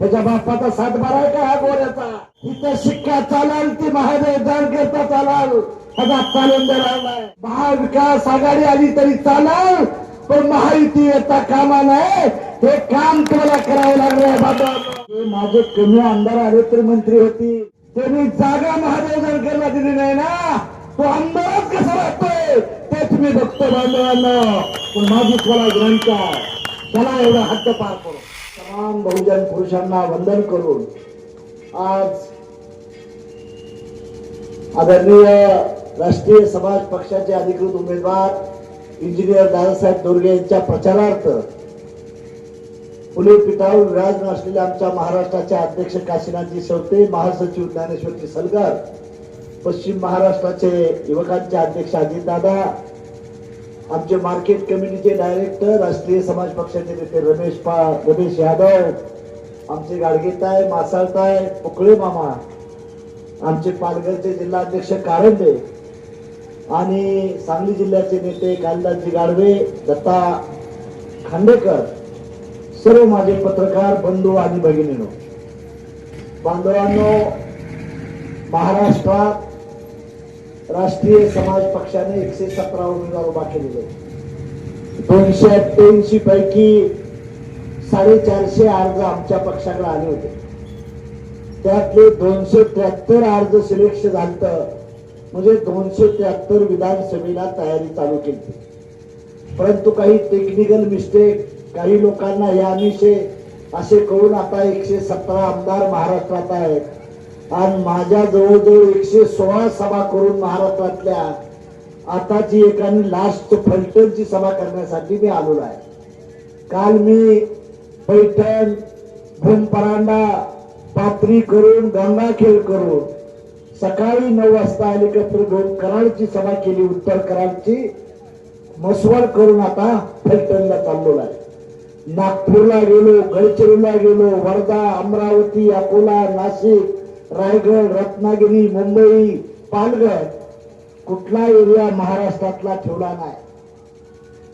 त्याच्या बापाचा सातबारा आहे का हा गोऱ्याचा? इथं शिक्का चालाल ती महादेव जानकरचा चालाल. ह्याचा चालून राहिलाय. महाविकास आघाडी आली तरी चालाल पण महायुती येता कामा नाही. हे काम तुम्हाला करावं लागलंय बाबा माझे कमी आमदार आले मंत्री होती. त्यांनी जागा महादेव जानकरला दिली नाही ना. तो आमदारच कसा वाटतोय तेच मी बघतो बांधवांना. पण माझी तुम्हाला ग्रंथ आहे. एवढा हद्द पार करू. महान बहुजन पुरुषांना वंदन करून आज आदरणीय राष्ट्रीय समाज पक्षाचे अधिकृत उमेदवार इंजिनियर दादासाहेब दोरगे यांच्या प्रचारार्थ पुणे पिठावर विराजमान असलेल्या आमच्या महाराष्ट्राचे अध्यक्ष काशीनाथजी शेवते महासचिव ज्ञानेश्वरजी सलगर पश्चिम महाराष्ट्राचे युवकांचे अध्यक्ष अजितदादा आमचे मार्केट कमिटीचे डायरेक्टर राष्ट्रीय समाज पक्षाचे नेते रमेश पा रमेश यादव आमचे गाडगेताय मासाळताय पोकळे मामा आमचे पालघरचे जिल्हाध्यक्ष कारंडे आणि सांगली जिल्ह्याचे नेते कालिदासजी गाडवे दत्ता खांडेकर सर्व माझे पत्रकार बंधू आणि भगिनीनो. बांधवांनो महाराष्ट्रात राष्ट्रीय समाज पक्षाने एकशे सतरा उमेदवार उभा केलेले दोनशे अठ्ठ्याऐंशी पैकी साडेचारशे अर्ज आमच्या पक्षाकडे आले होते. त्यातले दोनशे त्र्याहत्तर अर्ज सिलेक्ट झालत. म्हणजे दोनशे त्र्याहत्तर विधानसभेला तयारी चालू केली. परंतु काही टेक्निकल मिस्टेक काही लोकांना या विषय असे करून आता एकशे सतरा आमदार महाराष्ट्रात आहेत. आणि माझ्या जवळजवळ एकशे सोळा सभा करून महाराष्ट्रातल्या आताची एकाने लास्ट फलटणची सभा करण्यासाठी मी आलेलो आहे. काल मी पैठण भूमपरांडा पात्री करून गंगाखेळ करून सकाळी नऊ वाजता हेलिकॉप्टर घेऊन कराडची सभा केली उत्तर कराडची मसवड करून आता फलटणला चाललो आहे. नागपूरला गेलो गडचिरोलीला गेलो वर्धा अमरावती अकोला नाशिक रायगड रत्नागिरी मुंबई पालघर कुठला एरिया महाराष्ट्रातला ठेवला नाही.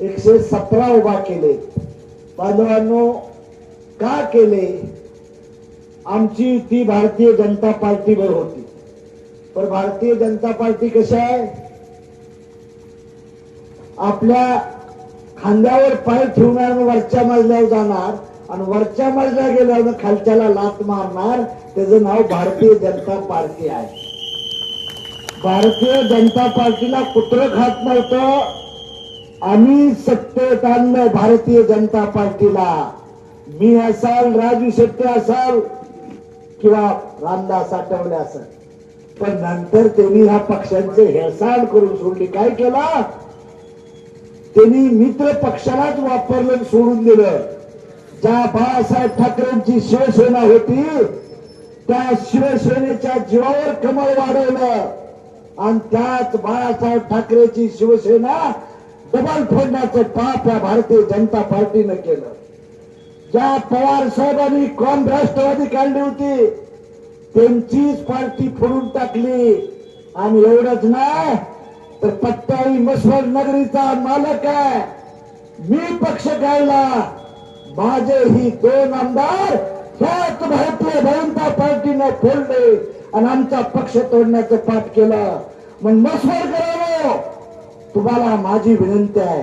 एकशे सतरा उभा केले. बांधवांनो का केले? आमची ती भारतीय जनता पार्टीवर होती. पण भारतीय जनता पार्टी कशी आहे? आपल्या खांद्यावर पाय ठेवणार वरच्या मजल्यावर जाणार. आणि वरच्या मजल्या गेल्यावर खालच्याला लात मारणार. त्याचं नाव भारतीय जनता पार्टी आहे. भारतीय जनता पार्टीला कुत्र खात नव्हतं. आम्ही सत्तेत आणलं भारतीय जनता पार्टीला. मी असाल राजू शेट्टी असाल किंवा रामदास आठवले असाल. पण नंतर त्यांनी ह्या पक्षांचे हेळसांड करून सोडली. काय केला? त्यांनी मित्र पक्षालाच वापरलं सोडून दिलं. ज्या बाळासाहेब ठाकरेंची शिवसेना होती त्या शिवसेनेच्या जीवावर कमळ वाढवलं. आणि त्याच बाळासाहेब ठाकरेची शिवसेना डबल फोडण्याचं पाप या भारतीय जनता पार्टीनं केलं. ज्या पवार साहेबांनी कॉम राष्ट्रवादी काढली होती त्यांचीच पार्टी फोडून टाकली. आणि एवढंच नाही तर पट्टाळी मसवड नगरीचा मालक आहे. मी पक्ष काढला माझे ही दोन आमदार ह्याच भारतीय जनता पार्टीनं फोडले आणि आमचा पक्ष तोडण्याचं पाठ केलं. मग मस्वर करावं. तुम्हाला माझी विनंती आहे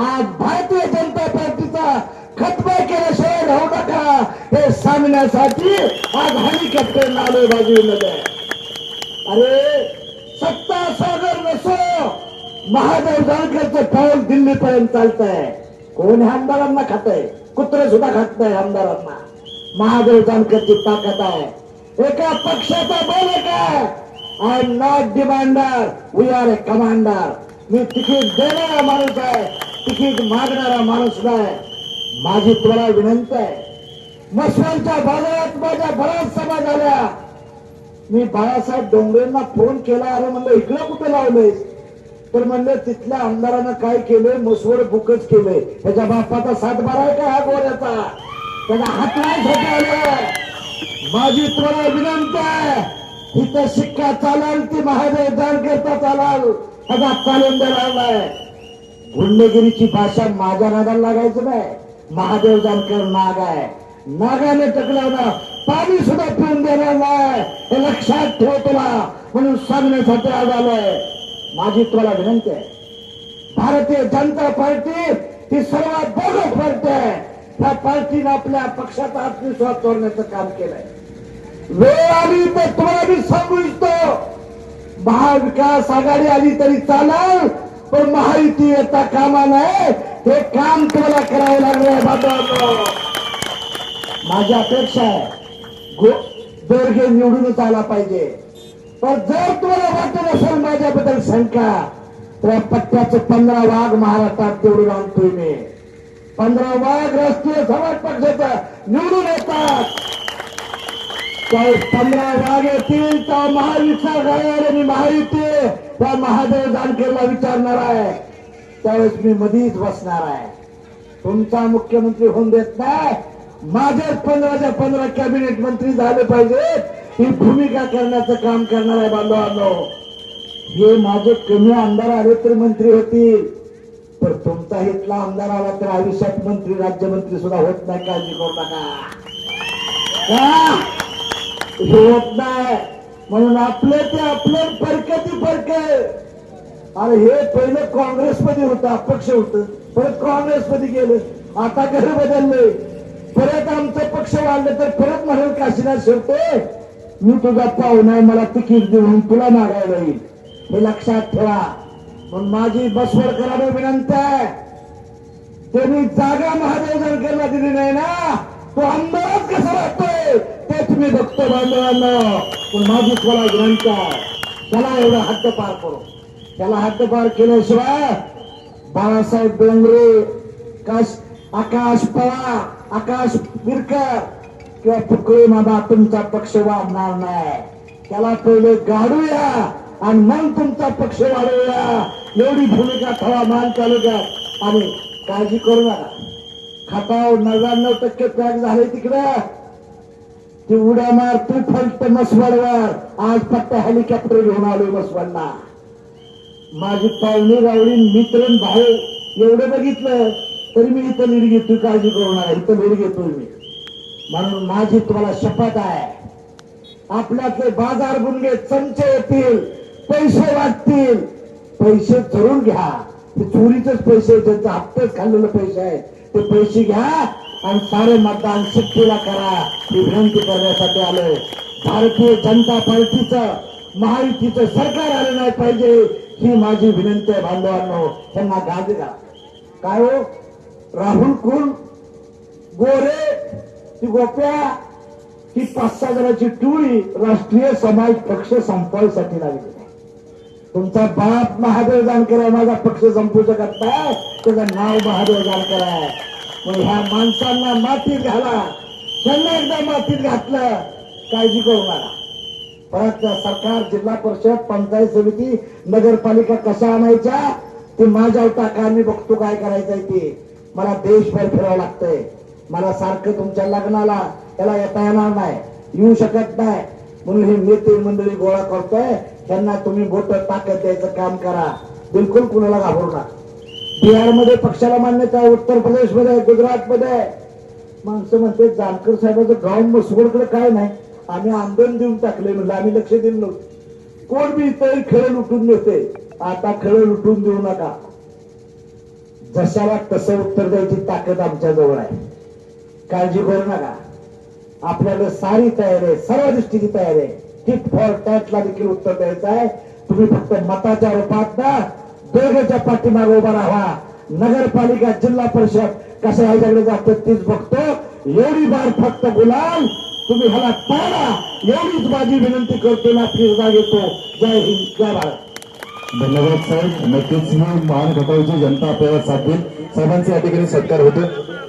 आज भारतीय जनता पार्टीचा खतबा केल्याशिवाय राहू नका. हे सांगण्यासाठी आज हेलिकॉप्टर आलोय बाजूमध्ये अरे सत्ता सागर नसो. महादेव जानकरचं पाऊल दिल्लीपर्यंत चालत आहे कोण ह्या आमदारांना खात आहे कुत्रे सुद्धा खात नाही आमदारांना. महादेव जानकरची ताकद आहे. एका पक्षाचा बोल आहे. I am not demander we are a commander me ticket देणारा माणूस आहे. तिकीट मागणारा माणूस नाही. माझी तुम्हाला विनंती आहे. मसवांच्या बाजारात माझ्या बऱ्याच सभा झाल्या. मी बाळासाहेब डोंगरेंना फोन केला अरे म्हणलं इकडे कुठे लावलंयस? तर म्हणलं तिथल्या आमदारानं काय केलंय? मसवड बुकच केलंय. त्याच्या बापाचा सातबारा आहे का हा गोऱ्याचा? त्याला हात नाही माझी तुम्हाला विनंती आहे. इथं शिक्का चालाल ती महादेव जानकरता चालाल. ह्याचा चालून द्यायलाय गुंडगिरीची भाषा माझ्या नादाला लागायचं नाही. महादेव जानकर नाग आहे. नागाने टकलावणार पाणी सुद्धा पिऊन देणार नाही. हे लक्षात ठेव तुला. म्हणून सांगण्यासाठी आज आलोय. माझी तुला विनंती आहे. भारतीय जनता पार्टी ही सर्वात बोगस पार्टी आहे. त्या पार्टीने आपल्या पक्षाचा आत्मविश्वास तोडण्याचं काम केलंय. वेळ आली तर तुम्हाला मी सांगू इच्छितो महाविकास आघाडी आली तरी चालेल पण महायुती येता कामा नये. हे काम तुम्हाला करावं लागलं बाबा. माझी अपेक्षा आहे गो- निवडूनच आला पाहिजे. पण जर तुम्हाला वाटत असेल माझ्याबद्दल शंका तर पट्ट्याचे पंधरा वाघ महाराष्ट्रात निवडून आणतोय मी. पंधरा वाघ राष्ट्रीय समाज पक्षाचा निवडून येतात. तर पंधरा वाघ येतील त्या महाविचार आघाडी आणि महायुती. त्या महादेव जानकेला विचारणार आहे. त्यावेळेस मी मधीच बसणार आहे. तुमचा मुख्यमंत्री होऊन देत नाही. माझ्याच पंधराच्या पंधरा कॅबिनेट मंत्री झाले पाहिजेत. ही भूमिका करण्याचं काम करणार आहे बांधवांनो हे माझे कमी आमदार आले तर मंत्री होतील पण तुमचा इथला आमदार आला तर आयुष्यात मंत्री राज्यमंत्री सुद्धा होत नाही काळजी करू नका. का? हे होत नाही. म्हणून आपले ते आपले परकती परके अरे हे पहिलं काँग्रेसमध्ये होतं अपक्ष होत. परत काँग्रेसमध्ये गेलं. आता घर बदलले परत आमचं पक्ष वाढलं तर परत म्हणून काशीनाथ शेवटे मी तुझा पाहून आहे मला तिकीट देऊन तुला मागायला येईल. हे लक्षात ठेवा. पण माझी बसवर करावी विनंती आहे. त्यांनी जागा महादेव केला दिली नाही ना? तो आमदारच कसा वाटतोय तेच मी बघतो बांधवांना. पण माझी तुला विनंती आहे. त्याला एवढा हद्द पार करू. त्याला हद्द पार केल्याशिवाय बाळासाहेब डोंगरे काश आकाश पवार आकाश बिरकर किंवा फुकळे मामा तुमचा पक्ष वाढणार नाही. त्याला पहिले गाडूया आणि मग तुमचा पक्ष वाढवूया. एवढी भूमिका ठेवा मान तालुक्यात. आणि काळजी करू नका. खताव नव्याण्णव टक्के पॅक झाले तिकडं. ती उड्या मार तू फक्त मसवडवर. आज फक्त हेलिकॉप्टर घेऊन आलोय मसवडला. माझी पाहुणी गावडी मित्र भाऊ एवढं बघितलं तरी मी इथं लीड घेतोय काळजी करू नका. इथं लीड घेतोय मी. म्हणून माझी तुम्हाला शपथ आहे. आपल्याचे बाजार गुंडे चमचे येतील पैसे वाटतील पैसे जरूर घ्या. ते चोरीचेच पैसे त्यांचा हप्तेच खाल्लेले पैसे आहेत. ते पैसे घ्या आणि सारे मतदान शिट्टीला करा. ही विनंती करण्यासाठी आलोय भारतीय जनता पार्टीचं महायुतीचं सरकार आलं नाही पाहिजे ही माझी विनंती आहे बांधवांनो त्यांना गाज काय हो? राहुल कुल गोरे? ती गोप्या ती पाच सहा जणांची टोळी राष्ट्रीय समाज पक्ष संपवायसाठी लागली. तुमचा बाप महादेव जानकर आहे माझा पक्ष संपू शकत नाही. त्याचं नाव महादेव जानकर आहे. मग ह्या माणसांना मातीत घाला. त्यांना एकदा मातीत घातलं काळजी करू नका. परत सरकार जिल्हा परिषद पंचायत समिती नगरपालिका कशा आणायच्या? ते माझ्या टाका मी बघतो काय करायचंय ते. मला देशभर फिरावं लागतंय. मला सारखं तुमच्या लग्नाला त्याला येता येणार नाही. येऊ शकत नाही. म्हणून हे नेते मंडळी गोळा करतोय. त्यांना तुम्ही बोट ताकद द्यायचं काम करा. बिलकुल कुणाला घाबरू नका. बिहारमध्ये पक्षाला मान्यता आहे उत्तर प्रदेशमध्ये आहे गुजरातमध्ये आहे. माणसं म्हणते जानकर साहेबांचं गाव मसवडकडे काय नाही. आम्ही आंदोलन देऊन टाकले म्हणजे आम्ही लक्ष दिलं नव्हतं. कोण बी इतर खेळ लुटून देते आता खेळ लुटून देऊ नका. जशाला तसं उत्तर द्यायची ताकद आमच्या जवळ आहे. काळजी करू नका. आपल्याकडे सारी तयारी आहे सर्व दृष्टीची तयारी आहे. टिट फॉर टॅटला देखील उत्तर द्यायचं आहे. तुम्ही फक्त मताच्या रूपात ना दोघांच्या पाठीमागे उभा राहा. नगरपालिका जिल्हा परिषद कसं ह्याच्याकडे जातो तीच बघतो. एवढी बार फक्त गुलाल तुम्ही ह्याला पाडा एवढीच माझी विनंती करतो ना फिरता येतो जय हिंद जय भारत. धन्यवाद साहेब नक्कीच ही महान घटावची जनता आपल्याला साथ देईल. साहेबांचे या ठिकाणी सत्कार होतो